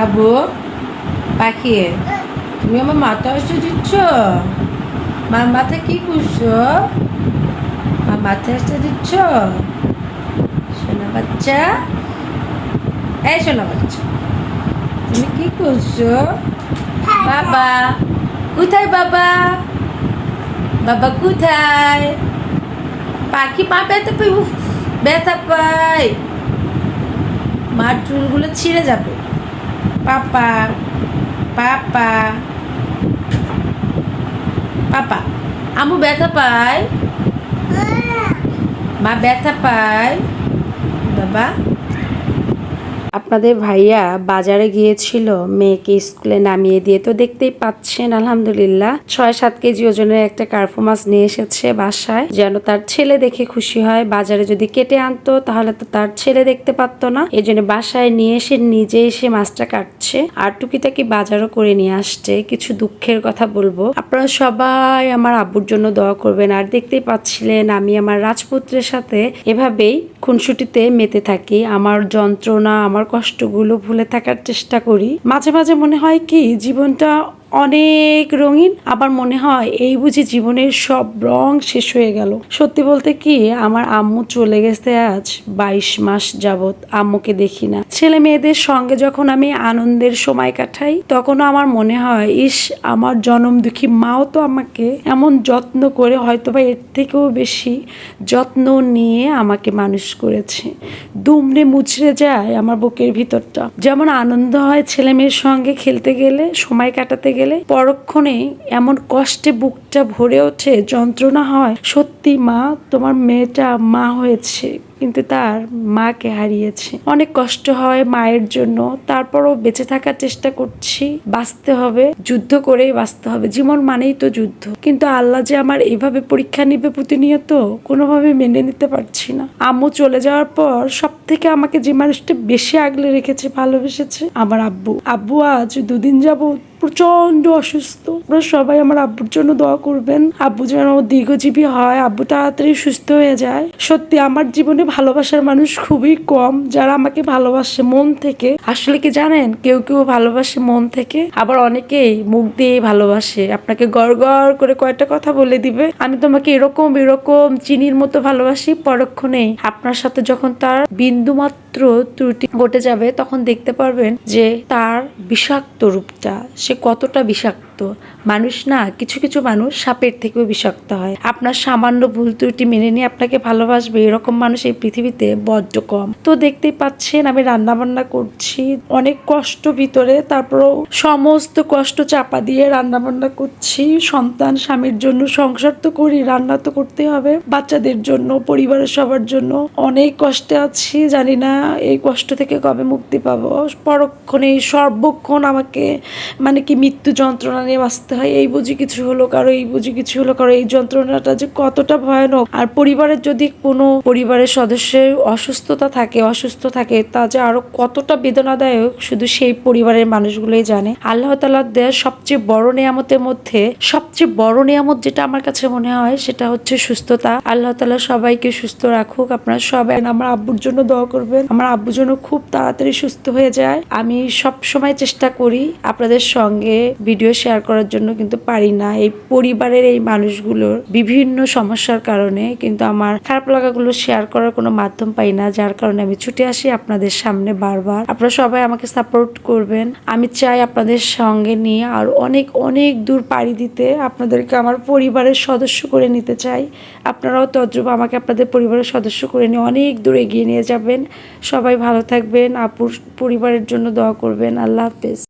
বাবু, পাখি, তুমি আমার মাথা এসে দিচ্ছ? মার মাথা কি করছ? মা মাথা এসে দিচ্ছ? সোনা বাচ্চা? এই সোনা বাচ্চা, তুমি কি করছ? বাবা, কোথায় বাবা? বাবা কোথায়? পাখি মা ব্যথা পাই ব্যথা পাই মার চুলগুলো ছিঁড়ে যাবে। পাপা পাপা পাপা আমু ব্যথা পায়? মা ব্যথা পায়? বাবা? আপনাদের ভাইয়া বাজারে গিয়েছিল, মেয়েকে স্কুলে নামিয়ে দিয়ে তো দেখতেই পাচ্ছেন, আলহামদুলিল্লাহ। ছয়, সাত কেজি ওজনের একটা কার্ফু মাছ নিয়ে এসেছে বাসায়। যেন তার ছেলে দেখে খুশি হয়, বাজারে যদি কেটে আনতো, তাহলে তো তার ছেলে দেখতে পারতো না। এই জন্য বাসায় নিয়ে এসে নিজে এসে মাছটা কাটছে। আর টুকিটাকি বাজারও করে নিয়ে আসছে, কিছু দুঃখের কথা বলব। আপনারা সবাই আমার আব্বুর জন্য দোয়া করবেন, আর দেখতেই পাচ্ছিলেন আমি আমার রাজপুত্রের সাথে এভাবেই খুনসুটিতে মেতে থাকি। আমার যন্ত্রণা, আমার কষ্টগুলো ভুলে থাকার চেষ্টা করি। মাঝে মাঝে মনে হয় কি জীবনটা অনেক রঙিন। আবার মনে হয় এই বুঝি জীবনের সব রং শেষ হয়ে গেল। সত্যি বলতে কি, আমার আম্মু চলে গেছে আজ বাইশ মাস যাবত আম্মুকে দেখি না। ছেলে মেয়েদের সঙ্গে যখন আমি আনন্দের সময় কাটাই, তখনও আমার মনে হয়, ইস, আমার জনম দুঃখী মাও তো আমাকে এমন যত্ন করে হয়তোবা এর থেকেও বেশি যত্ন নিয়ে আমাকে মানুষ করেছে। দুমড়ে মুচড়ে যায় আমার বুকের ভিতরটা। যেমন আনন্দ হয় ছেলে মেয়ের সঙ্গে খেলতে গেলে, সময় কাটাতে গেলে পরক্ষণে এমন কষ্টে বুকটা ভরে ওঠে, যন্ত্রণা হয়, সত্যি মা, তোমার মেয়েটা মা হয়েছে, কিন্তু তার মাকে হারিয়েছে। অনেক কষ্ট হয় মায়ের জন্য, তারপরও বেঁচে থাকার চেষ্টা করছি, বাঁচতে হবে, যুদ্ধ করেই বাঁচতে হবে। জীবন মানেই তো যুদ্ধ। কিন্তু আল্লাহ যে আমার এইভাবে পরীক্ষা নিবে প্রতিনিয়ত, কোনোভাবে মেনে নিতে পারছি না। আম্মু চলে যাওয়ার পর সব থেকে আমাকে যে মানুষটা বেশি আগলে রেখেছে, ভালোবেসেছে, আমার আব্বু। আব্বু আজ দুদিন যাবত প্রচণ্ড অসুস্থ। আপনারা সবাই আমার আব্বুর জন্য দোয়া করবেন। আব্বু যেন দীর্ঘজীবী হয়, আব্বু তাড়াতাড়ি সুস্থ হয়ে যায়। সত্যি, আমার জীবনে ভালোবাসার মানুষ খুবই কম যারা আমাকে ভালোবাসে মন থেকে। আসলে কি জানেন? কেউ কেউ ভালোবাসে মন থেকে, আবার অনেকেই মুখ দিয়ে ভালোবাসে। আপনাকে গড় গড় করে কয়েকটা কথা বলে দিবে। আমি তোমাকে এরকম এরকম চিনির মতো ভালোবাসি, পরক্ষণেই আপনার সাথে যখন তার বিন্দু মাত্র ত্রুটি ঘটে যাবে তখন দেখতে পারবেন যে তার বিষাক্ত রূপটা সে কতটা বিষাক্ত। মানুষ না, কিছু কিছু মানুষ সাপের থেকেও বিষাক্ত হয়। আপনার সামান্য ভুল ত্রুটি মেনে নিয়ে আপনাকে ভালোবাসবে। এরকম মানুষ এই পৃথিবীতে বড্ড কম। তো দেখতেই পাচ্ছেন, আমি রান্না বান্না করছি। অনেক কষ্ট ভিতরে, তারপরও সমস্ত কষ্ট চাপা দিয়ে রান্না বান্না করছি। সন্তান, স্বামীর জন্য সংসার তো করি, রান্না তো করতে হবে। বাচ্চাদের জন্য, পরিবারের সবার জন্য অনেক কষ্টে আছি। জানি না এই কষ্ট থেকে কবে মুক্তি পাবো। পরক্ষণে সর্বক্ষণ আমাকে মানে কি মৃত্যু যন্ত্রণা নিয়ে বাঁচতে হয়, এই বুঝি কিছু হলো কারও, এই বুঝি কিছু হলো কারও, এই যন্ত্রণাটা যে কতটা ভয়ানক। আর পরিবারের যদি কোনো পরিবারের সদস্যের অসুস্থতা থাকে, অসুস্থ থাকে, তা যে আরও কতটা বেদনাদায়ক, শুধু সেই পরিবারের মানুষগুলোই জানে। আল্লাহ তালার দেয়া সবচেয়ে বড় নিয়ামতের মধ্যে, সবচেয়ে বড় নিয়ামত যেটা আমার কাছে মনে হয়, সেটা হচ্ছে সুস্থতা। আল্লাহ তালা সবাইকে সুস্থ রাখুক। আপনারা সবাই আমার আব্বুর জন্য দোয়া করবেন। আমার আব্বুর জন্য খুব তাড়াতাড়ি সুস্থ হয়ে যায়। আমি সব সময় চেষ্টা করি আপনাদের সঙ্গে ভিডিও শেয়ার করার জন্য কিন্তু পারি না। এই পরিবারের এই মানুষগুলোর বিভিন্ন সমস্যার কারণে কিন্তু আমার খারাপ লাগাগুলো শেয়ার করার কোনো মাধ্যম পাই না। যার কারণে আমি ছুটে আসি আপনাদের সামনে বারবার। আপনারা সবাই আমাকে সাপোর্ট করবেন। আমি চাই আপনাদের সঙ্গে নিয়ে আর অনেক অনেক দূর পাড়ি দিতে আপনাদেরকে আমার পরিবারের সদস্য করে নিতে চাই। আপনারাও তদ্রুপ আমাকে আপনাদের পরিবারের সদস্য করে নিয়ে অনেক দূর এগিয়ে নিয়ে যাবেন। সবাই ভালো থাকবেন। আপুর পরিবারের জন্য দোয়া করবেন। আল্লাহ হাফেজ।